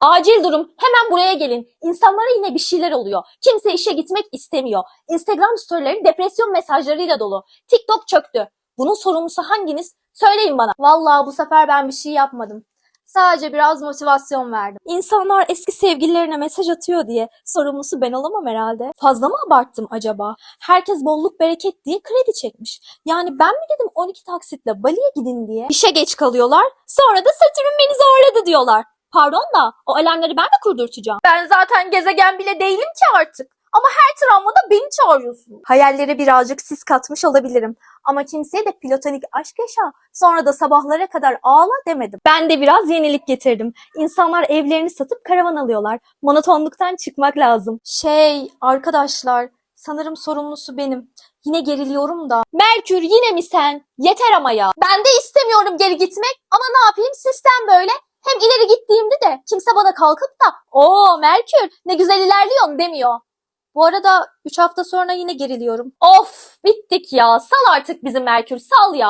Acil durum hemen buraya gelin. İnsanlara yine bir şeyler oluyor. Kimse işe gitmek istemiyor. Instagram storyleri depresyon mesajlarıyla dolu. TikTok çöktü. Bunun sorumlusu hanginiz? Söyleyin bana. Vallahi bu sefer ben bir şey yapmadım. Sadece biraz motivasyon verdim. İnsanlar eski sevgililerine mesaj atıyor diye sorumlusu ben olamam herhalde. Fazla mı abarttım acaba? Herkes bolluk bereket diye kredi çekmiş. Yani ben mi dedim 12 taksitle Bali'ye gidin diye? İşe geç kalıyorlar. Sonra da Satürn beni zorladı diyorlar. Pardon da o alarmları ben mi kurdurtacağım? Ben zaten gezegen bile değilim ki artık. Ama her travmada beni çağırıyorsun. Hayallere birazcık sis katmış olabilirim. Ama kimseye de platonik aşk yaşa, sonra da sabahlara kadar ağla demedim. Ben de biraz yenilik getirdim. İnsanlar evlerini satıp karavan alıyorlar. Monotonluktan çıkmak lazım. Şey, arkadaşlar, sanırım sorumlusu benim. Yine geriliyorum da. Merkür yine mi sen? Yeter ama ya. Ben de istemiyorum geri gitmek ama ne yapayım sistem böyle. Hem ileri kimse bana kalkıp da o Merkür ne güzel ilerliyorsun demiyor. Bu arada 3 hafta sonra yine geriliyorum. Of bittik ya sal artık bizim Merkür sal ya.